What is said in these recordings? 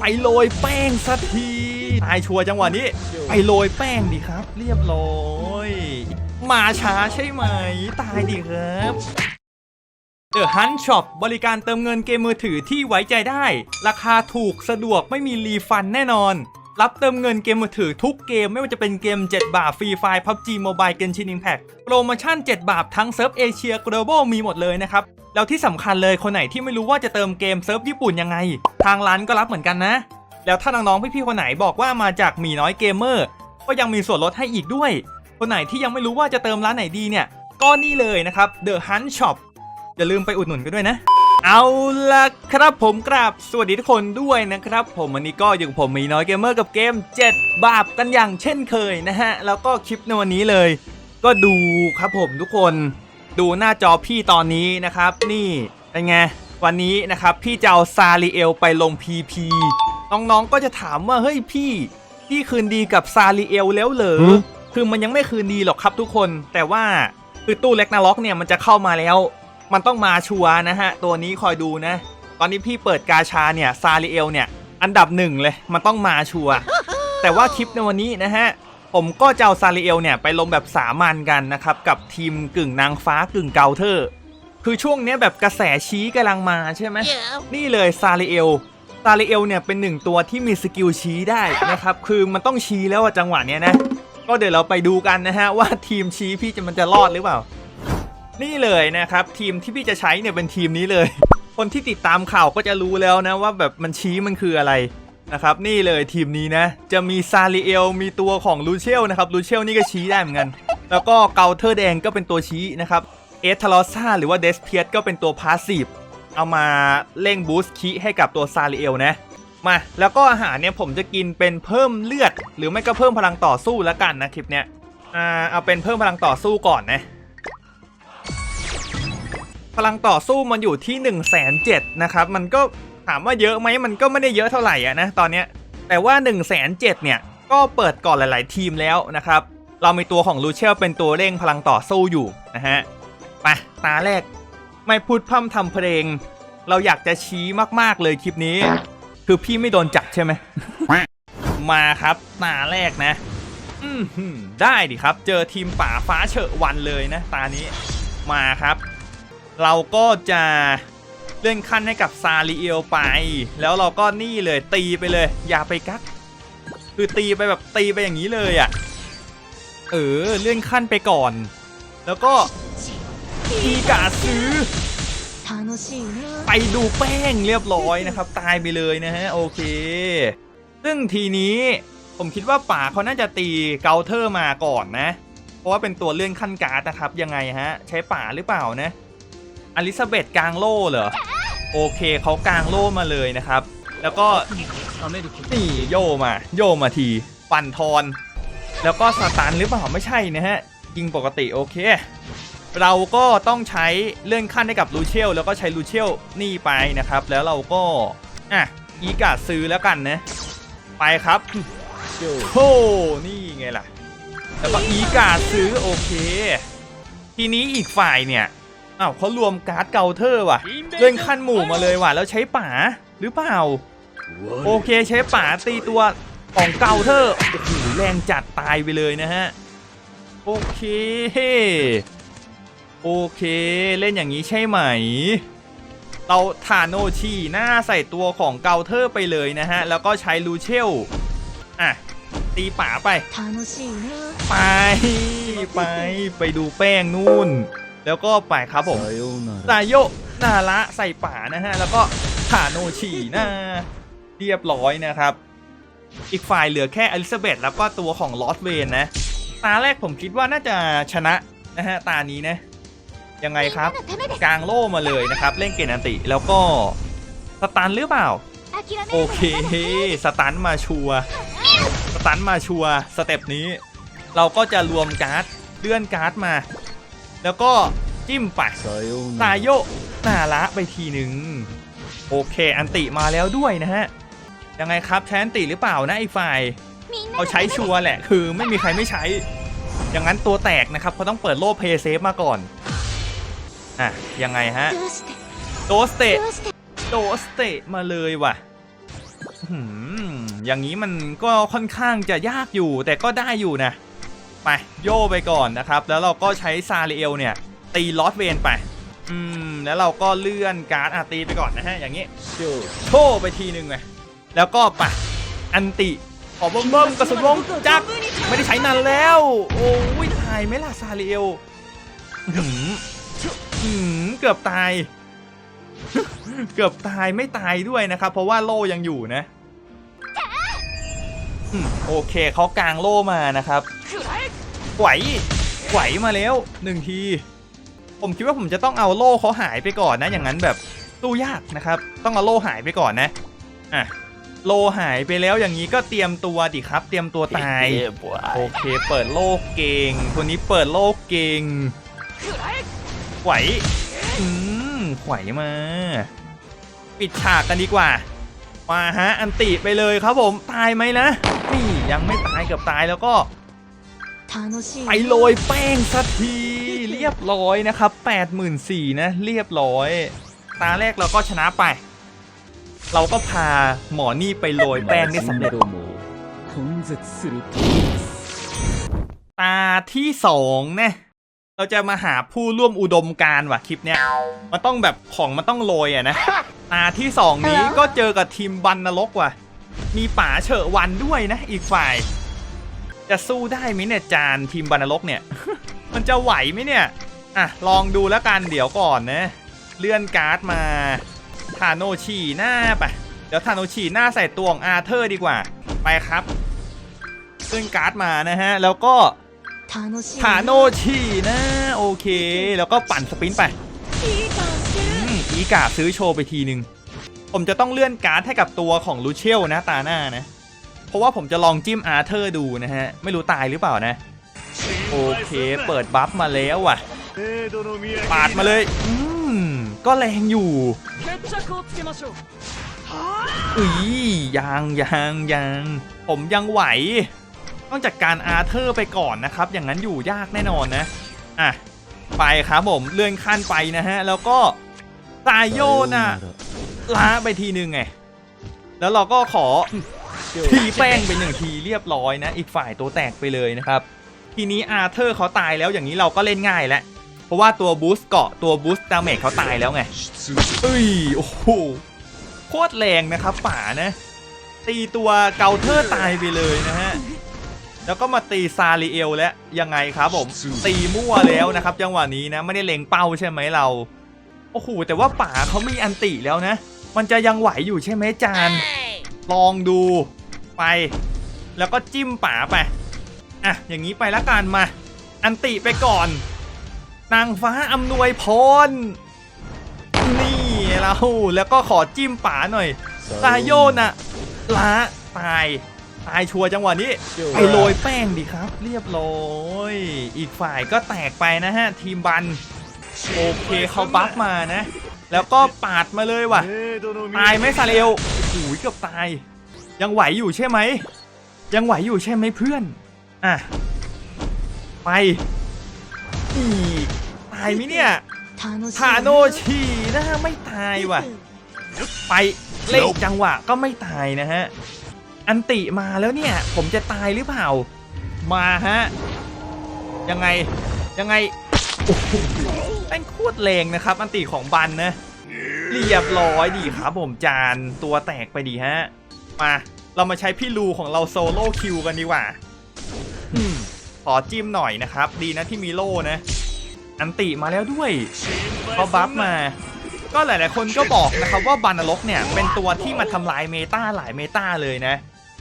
ไปโรยแป้งสักทีตายชัวร์จังหวะนี้ ไปโรยแป้งดีครับ เรียบร้อยมาช้าใช่ไหม ตายดีครับ The Hunt Shop บริการเติมเงินเกมมือถือที่ไว้ใจได้ ราคาถูกสะดวกไม่มีรีฟันแน่นอน รับเติมเงินเกมมือถือทุกเกมไม่ว่าจะเป็นเกม 7 บาทฟรีไฟล์ PUBG Mobile Genshin Impact โปรโมชั่น 7 บาททั้งเซิร์ฟเอเชีย Global มีหมดเลยนะครับ แล้วที่สำคัญเลยคนไหนที่ไม่รู้ว่าจะเติมเกมเซิร์ฟญี่ปุ่นยังไง ทางร้านก็รับเหมือนกันนะ แล้วถ้าน้องๆพี่ๆคนไหนบอกว่ามาจากหมีน้อยเกมเมอร์ก็ยังมีส่วนลดให้อีกด้วย คนไหนที่ยังไม่รู้ว่าจะเติมร้านไหนดีเนี่ย ก็นี่เลยนะครับ The Hunt Shop อย่าลืมไปอุดหนุนกันด้วยนะ เอาล่ะครับผมกราบสวัสดีทุกคนด้วยนะครับ ผมวันนี้ก็อยู่กับผมมีน้อยเกมเมอร์กับเกม 7 บาปกันอย่างเช่นเคยนะฮะ แล้วก็คลิปในวันนี้เลย ก็ดูครับผมทุกคน ดูหน้าจอพี่ตอนนี้นะครับ นี่เป็นไงวันนี้นะครับ พี่จะเอาซาริเอลไปลง PP น้องๆก็จะถามว่าเฮ้ยพี่ พี่คืนดีกับซาริเอลแล้วเหรอหือคือมันยังไม่คืนดีหรอกครับทุกคน แต่ว่าคือตู้เล็กนาล็อกเนี่ยมันจะเข้ามาแล้ว มันต้องมาชัวร์นะฮะ ตัวนี้คอยดูนะ ตอนนี้พี่เปิดกาชาเนี่ยซาริเอลเนี่ย อันดับหนึ่งเลย มันต้องมาชัวร์แต่ว่าคลิปในวันนี้นะฮะ ผมก็จะเอาซาริเอลเนี่ยไปลงแบบสามัญกันนะครับ กับทีมกึ่งนางฟ้ากึ่งเกาเทอร์ คือช่วงเนี้ยแบบกระแสชี้กำลังมาใช่ไหม นี่เลยซาริเอลซาริเอลเนี่ยเป็นหนึ่งตัวที่มีสกิลชี้ได้นะครับ คือมันต้องชี้แล้วอะจังหวะเนี้ยนะ ก็เดี๋ยวเราไปดูกันนะฮะว่าทีมชี้พี่จะมันจะรอดหรือเปล่า นี่เลยนะครับทีมที่พี่จะใช้เนี่ยเป็นทีมนี้เลย คนที่ติดตามข่าวก็จะรู้แล้วนะว่าแบบมันชี้มันคืออะไร นะครับนี่เลยทีมนี้นะ จะมีซาริเอลมีตัวของลูเชลนะครับลูเชลนี่ก็ชี้ได้เหมือนกัน แล้วก็เกาเทอร์แดงก็เป็นตัวชี้นะครับเอทารอซ่าหรือว่าเดสเพียสก็เป็นตัวพาสซีฟเอามาเร่งบูสต์คีให้กับตัวซาริเอลนะมาแล้วก็อาหารเนี่ยผมจะกินเป็นเพิ่มเลือด หรือไม่ก็เพิ่มพลังต่อสู้แล้วกันนะคลิปเนี้ยอ่าเอาเป็นเพิ่มพลังต่อสู้ก่อนนะพลังต่อสู้มันอยู่ที่1นึ่งแสนเนะครับ มันก็ ถามว่าเยอะไหมมันก็ไม่ได้เยอะเท่าไหร่อะนะตอนเนี้ยแต่ว่า1นึ่งแสนเเนี่ยก็เปิดก่อนหลาย ๆ ทีมแล้วนะครับ เรามีตัวของลูเชลเป็นตัวเร่งพลังต่อสู้อยู่นะฮะไปตาแรกไม่พูดพร่ำทำเพลง เราอยากจะชี้มาก ๆ เลยคลิปนี้ คือพี่ไม่โดนจับใช่ไหมมาครับตาแรกนะอืมได้ดิครับ เจอทีมป่าฟ้าเฉอะวันเลยนะ ตานี้มาครับ เราก็จะ เลื่อนขั้นให้กับซาลิเอลไป แล้วเราก็นี่เลยตีไปเลย อย่าไปกัก คือตีไปแบบตีไปอย่างนี้เลยอะ่ะ เออเลื่อนขั้นไปก่อน แล้วก็ทีกาซื้อ ไปดูแป้งเรียบร้อยนะครับ ตายไปเลยนะฮะ โอเค ซึ่งทีนี้ผมคิดว่าป่าเขาน่าจะตีเกาเทอร์มาก่อนนะ เพราะว่าเป็นตัวเลื่อนขั้นการ์ดนะครับ ยังไงฮะ ใช้ป่าหรือเปล่านะ อลิซาเบธกลางโล่เหรอ โอเคเขากลางโล่มาเลยนะครับ แล้วก็นี่โยมา โยมาที ปั่นทอน แล้วก็สตันหรือเปล่าไม่ใช่นะฮะ ยิงปกติโอเค เราก็ต้องใช้เลื่อนขั้นให้กับลูเชลแล้วก็ใช้ลูเชลนี่ไปนะครับ แล้วเราก็อะอีกาซื้อแล้วกันนะ ไปครับโอ้นี่ไงล่ะ แล้วก็อีกาซื้อโอเค ทีนี้อีกฝ่ายเนี่ย อ้าวเขารวมการ์ดเกาเทอร์ว่ะ เล่นขั้นหมู่มาเลยว่ะ แล้วใช้ป่าหรือเปล่า โอเคใช้ป่าตีตัวของเกาเทอร์โอ้โหแรงจัดตายไปเลยนะฮะ โอเค โอเคเล่นอย่างนี้ใช่ไหม เราทาโนชีหน้าใส่ตัวของเกาเทอร์ไปเลยนะฮะ แล้วก็ใช้ลูเชลอะตีป่าไป ไป ไปไปดูแป้งนู่น แล้วก็ไปครับผมซายโยนาระใส่ป่านะฮะ แล้วก็ทาโนชีหน้าเรียบร้อยนะครับ อีกฝ่ายเหลือแค่อลิซาเบธแล้วก็ตัวของลอสเวนนะ ตาแรกผมคิดว่าน่าจะชนะนะฮะ ตานี้นะ ยังไงครับ กลางโล่มาเลยนะครับ เล่นเกณฑ์อันติ แล้วก็สตันหรือเปล่า โอเค สตันมาชัวร์สตันมาชัวร์สเต็ปนี้ เราก็จะรวมการ์ดเลื่อนการ์ดมา แล้วก็จิ้มไปนายโยนาละไปทีหนึ่งโอเค อันติมาแล้วด้วยนะฮะ ยังไงครับใช้อันติหรือเปล่านะไอ้ฝ่ายเอาใช้ชัวแหละ คือไม่มีใครไม่ใช้ อย่างนั้นตัวแตกนะครับเขาต้องเปิดโล่เพย์เซฟมาก่อน อะ ยังไงฮะ โดสเตโดสเตมาเลยว่ะอย่างนี้มันก็ค่อนข้างจะยากอยู่แต่ก็ได้อยู่นะ ไปโย่ไปก่อนนะครับ แล้วเราก็ใช้ซาเรเอลเนี่ย ตีลอสเวนไป อืม แล้วเราก็เลื่อนการ์ดอาตีไปก่อนนะฮะ อย่างนี้โชว์ไปทีหนึ่งเลยแล้วก็ไปะอันติขอเบิ่มกระสุนวงจักไม่ได้ใช้นานแล้ว โอ้ยตายไหมล่ะซาเรเอลหืมหืมเกือบตาย เกือบตายไม่ตายด้วยนะครับ เพราะว่าโล่ยังอยู่นะโอเคเขากางโล่มานะครับ ไหวไหวมาแล้วหนึ่งที ผมคิดว่าผมจะต้องเอาโล่เขาหายไปก่อนนะ อย่างนั้นแบบตู้ยากนะครับ ต้องเอาโล่หายไปก่อนนะอะโลหายไปแล้วอย่างนี้ก็เตรียมตัวดิครับ เตรียมตัวตาย โอเค เปิดโลกเก่งตัวนี้เปิดโลกเก่งไหวอืมไหวมา ปิดฉากกันดีกว่ามาฮะอันติไปเลยครับผมตายไหมนะนี่ยังไม่ตายเกือบตายแล้วก็ ไปโรยแป้งสักทีเรียบร้อยนะครับ84,000นะ เรียบร้อย ตาแรกเราก็ชนะไป เราก็พาหมอนี่ไปโรยแป้งได้สำเร็จตาที่สองนะเราจะมาหาผู้ร่วมอุดมการว่ะคลิปเนี้ยมันต้องแบบของมันต้องโรยอะนะตาที่สองนี้ก็เจอกับทีมบันนรกว่ะ มีป๋าเฉอะวันด้วยนะ อีกฝ่าย จะสู้ได้มั้ยเนี่ยจานทีมบรนรกเนี่ย มันจะไหวไหมเนี่ย อะ ลองดูแล้วกันเดี๋ยวก่อนนะ เลื่อนการ์ดมาทาโนชีหน้าไป เดี๋ยวทาโนชีหน้าใส่ตวของอาเธอร์ดีกว่า ไปครับเลื่อนการ์ดมานะฮะ แล้วก็ทาโนชีนะ โอเค แล้วก็ปั่นสปินไปอีกาซื้อโชว์ไปทีนึง ผมจะต้องเลื่อนการ์ดให้กับตัวของลูเชลนะตาหน้านะ เพราะว่าผมจะลองจิ้มอาร์เธอร์ดูนะฮะ ไม่รู้ตายหรือเปล่านะ โอเคเปิดบัฟมาแล้วว่ะ ปาดมาเลย อืม ก็แรงอยู่อุ้ยยังยังยังผมยังไหว ต้องจัดการอาร์เธอร์ไปก่อนนะครับ อย่างนั้นอยู่ยากแน่นอนนะ อะ ไปครับผมเลื่อนขั้นไปนะฮะ แล้วก็ตายโยน่ะล้าไปทีนึงไง แล้วเราก็ขอ ทีแป้งไปหนึ่งทีเรียบร้อยนะ อีกฝ่ายตัวแตกไปเลยนะครับ ทีนี้อาร์เธอร์เขาตายแล้วอย่างนี้เราก็เล่นง่ายแล้วเพราะว่าตัวบูสต์เกาะตัวบูสต์ดาเมจเขาตายแล้วไงเอ้ยโอ้โหโคตรแรงนะครับป่านะตีตัวเกาเทอร์ตายไปเลยนะฮะแล้วก็มาตีซาริเอลแล้วยังไงครับผมตีมั่วแล้วนะครับ จังหวะนี้นะไม่ได้เล็งเป้าใช่ไหมเราโอ้โหแต่ว่าป่าเขามีอันติแล้วนะ มันจะยังไหวอยู่ใช่ไหมจาน ลองดู ไป แล้วก็จิ้มป่าไป อะ อย่างนี้ไปละกันมา อันติไปก่อน นางฟ้าอำนวยพร นี่เราแล้วก็ขอจิ้มป่าหน่อย ตายโยนอะล้าตาย ตายชัวร์จังหวะนี้ไปโรยแป้งดีครับ เรียบร้อยอีกฝ่ายก็แตกไปนะฮะ ทีมบัน โอเคเขาบัฟมานะ แล้วก็ปาดมาเลยว่ะ ตายไหมซาเรลโอ้โหเกือบตาย ยังไหวอยู่ใช่ไหม ยังไหวอยู่ใช่ไหมเพื่อน อะ ไป อีตายไหมเนี่ยทาโนชีนะฮะไม่ตายว่ะ ไปเล่นจังหวะก็ไม่ตายนะฮะ อันติมาแล้วเนี่ย ผมจะตายหรือเปล่า มาฮะ ยังไง ยังไง โอ้โหแม่งโคตรแรงนะครับ อันติของบันนะ เรียบร้อยดีครับผมจานตัวแตกไปดีฮะ มาเรามาใช้พี่ลูของเราโซโล่คิวกันดีกว่าอืมขอจิ้มหน่อยนะครับ ดีนะที่มีโล่นะ อันติมาแล้วด้วยเขาบัฟมา ก็หลายๆ คนก็บอกนะครับว่าบานรกเนี่ย เป็นตัวที่มาทำลายเมตาหลายเมตาเลยนะ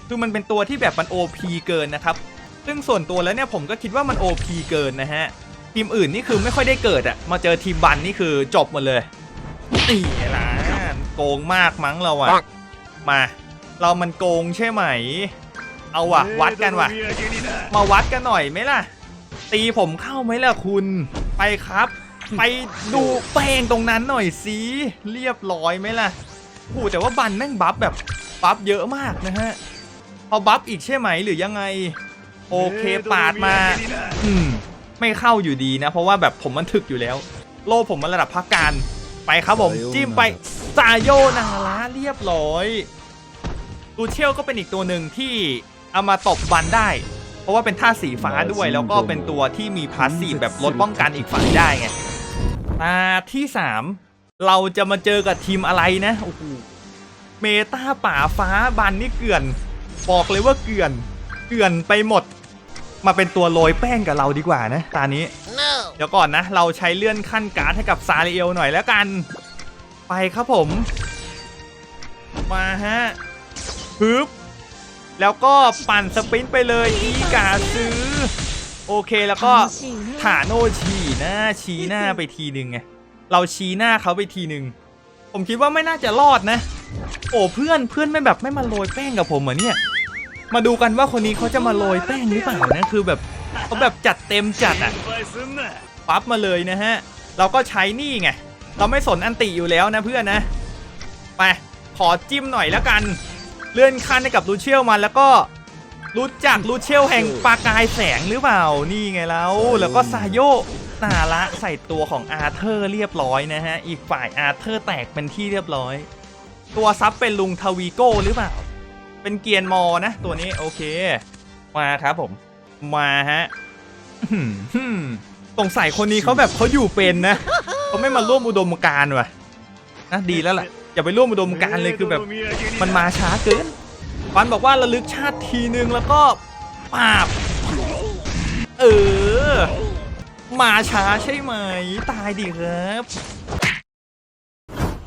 คือมันเป็นตัวที่แบบมัน OP เกินนะครับ ซึ่งส่วนตัวแล้วเนี่ยผมก็คิดว่ามัน OP เกินนะฮะ ทีมอื่นนี่คือไม่ค่อยได้เกิดอะมาเจอทีมบันนี่คือจบหมดเลยนี่ล่ะโกงมากมั้งเราอะมา เรามันโกงใช่ไหม เอาว่ะวัดกันว่ะมาวัดกันหน่อยไหมล่ะ ตีผมเข้าไหมล่ะคุณไปครับ ไปดูแป้งตรงนั้นหน่อยสิเรียบร้อยไหมล่ะโอ้โหแต่ว่าบันแม่งบัฟแบบบัฟเยอะมากนะฮะพอบัฟอีกใช่ไหมหรือยังไง โอเคปาดมา อืม ไม่เข้าอยู่ดีนะ เพราะว่าแบบผมมันถึกอยู่แล้ว โลผมมันระดับพักการไปครับผม จิ้มไปซาโยนาระเรียบร้อย ลูเชลก็เป็นอีกตัวหนึ่งที่เอามาตบบันได้ เพราะว่าเป็นท่าสีฟ้าด้วย แล้วก็เป็นตัวที่มีพาสซีฟแบบลดป้องกันอีกฝ่ายได้ไงตาที่ 3 เราจะมาเจอกับทีมอะไรนะโอ้โหเมตาป่าฟ้าบันนี่เกลื่อน บอกเลยว่าเกลื่อน เกลื่อนไปหมด มาเป็นตัวโรยแป้งกับเราดีกว่านะตานี้เดี๋ยวก่อนนะ เราใช้เลื่อนขั้นการ์ดให้กับซาเรเอลหน่อยแล้วกัน ไปครับผม มาฮะ ฮึบแล้วก็ปั่นสปินไปเลยอีกาซื้อ โอเคแล้วก็ฐาโนชีหน้าชี้หน้าไปทีหนึ่งไงเราชี้หน้าเขาไปทีหนึ่งผมคิดว่าไม่น่าจะรอดนะ โอ้เพื่อนเพื่อนไม่แบบไม่มาโรยแป้งกับผมเหรอเนี่ย มาดูกันว่าคนนี้เขาจะมาโรยแป้งหรือเปล่านะคือแบบเขาแบบจัดเต็มจัดอะปั๊บมาเลยนะฮะ เราก็ใช้นี่ไง เราไม่สนอันติอยู่แล้วนะเพื่อนนะ ไป ขอจิ้มหน่อยแล้วกัน เลื่อนขั้นให้กับลูเชียลมาแล้วก็รู้จักลูเชียลแห่งปากายแสงหรือเปล่านี่ไงแล้ว แล้วก็ซาโยนาระใส่ตัวของอาเธอร์เรียบร้อยนะฮะ อีกฝ่ายอาเธอร์แตกเป็นที่เรียบร้อย ตัวซับเป็นลุงทวีโก้หรือเปล่า เป็นเกียร์มอนะ ตัวนี้โอเค มาครับผม มาฮะอื้อหือสงสัยคนนี้เขาแบบเขาอยู่เป็นนะเขาไม่มาร่วมอุดมการณ์ว่ะนะดีแล้วล่ะ อย่าไปร่วมอุดมการณ์เลยคือแบบมันมาช้าเกินฟันบอกว่าระลึกชาติทีนึงแล้วก็ปาบ เออ มาช้าใช่ไหม ตายดิครับ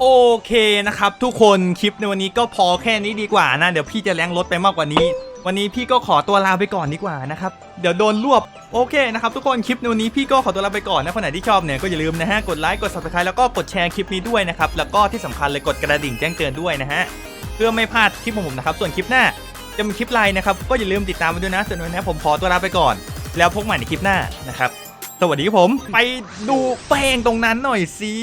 โอเคนะครับทุกคนคลิปในวันนี้ก็พอแค่นี้ดีกว่านะ เดี๋ยวพี่จะแรงรถไปมากกว่านี้ วันนี้พี่ก็ขอตัวลาไปก่อนดีกว่านะครับ เดี๋ยวโดนรวบโอเคนะครับทุกคนคลิปในวันนี้พี่ก็ขอตัวลาไปก่อนนะคนไหนที่ชอบเนี่ยก็อย่าลืมนะฮะกดไลค์กด subscribe แล้วก็กดแชร์คลิปนี้ด้วยนะครับแล้วก็ที่สำคัญเลยกดกระดิ่งแจ้งเตือนด้วยนะฮะเพื่อไม่พลาดคลิปของผมนะครับส่วนคลิปหน้าจะมีคลิปไลน์นะครับก็อย่าลืมติดตามมาด้วยนะส่วนวันนี้ผมขอตัวลาไปก่อน แล้วพบใหม่ในคลิปหน้านะครับสวัสดีครับผมไปดูแป้งตรงนั้นหน่อยสิ